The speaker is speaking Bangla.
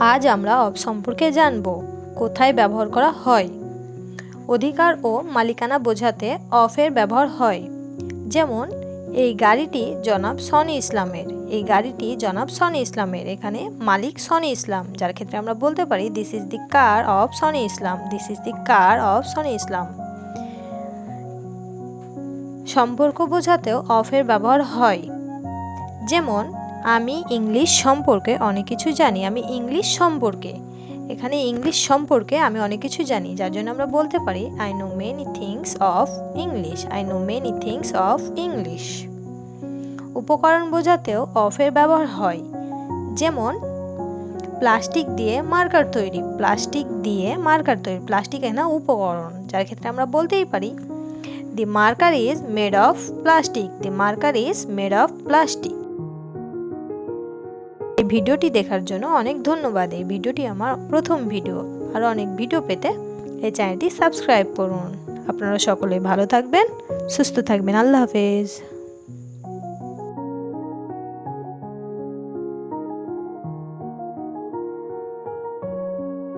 আজ আমরা অফ সম্পর্কে জানব, কোথায় ব্যবহার করা হয়। অধিকার ও মালিকানা বোঝাতে অফের ব্যবহার হয়। যেমন, এই গাড়িটি জনাব সনি ইসলামের, এই গাড়িটি জনাব সনি ইসলামের, এখানে মালিক সনি ইসলাম, যার ক্ষেত্রে আমরা বলতে পারি this is the car of Sony Islam this is the car of Sony Islam. সম্পর্ক বোঝাতেও অফের ব্যবহার হয়। যেমন আমি ইংলিশ সম্পর্কে অনেক কিছু জানি, আমি ইংলিশ সম্পর্কে। এখানে ইংলিশ সম্পর্কে আমি অনেক কিছু জানি, যার জন্য আমরা বলতে পারি I know many things of English I know many things of English উপকরণ বোঝাতেও অফের ব্যবহার হয়, যেমন প্লাস্টিক দিয়ে মার্কার তৈরি, প্লাস্টিক দিয়ে মার্কার তৈরি, প্লাস্টিক না উপকরণ, যার ক্ষেত্রে আমরা বলতেই পারি the marker is made of plastic the marker is made of plastic ভিডিওটি দেখার জন্য অনেক ধন্যবাদ। এই ভিডিওটি আমার প্রথম ভিডিও। আর অনেক ভিডিও পেতে এই চ্যানেলটি সাবস্ক্রাইব করুন। আপনারা সকলে ভালো থাকবেন, সুস্থ থাকবেন। আল্লাহ হাফেজ।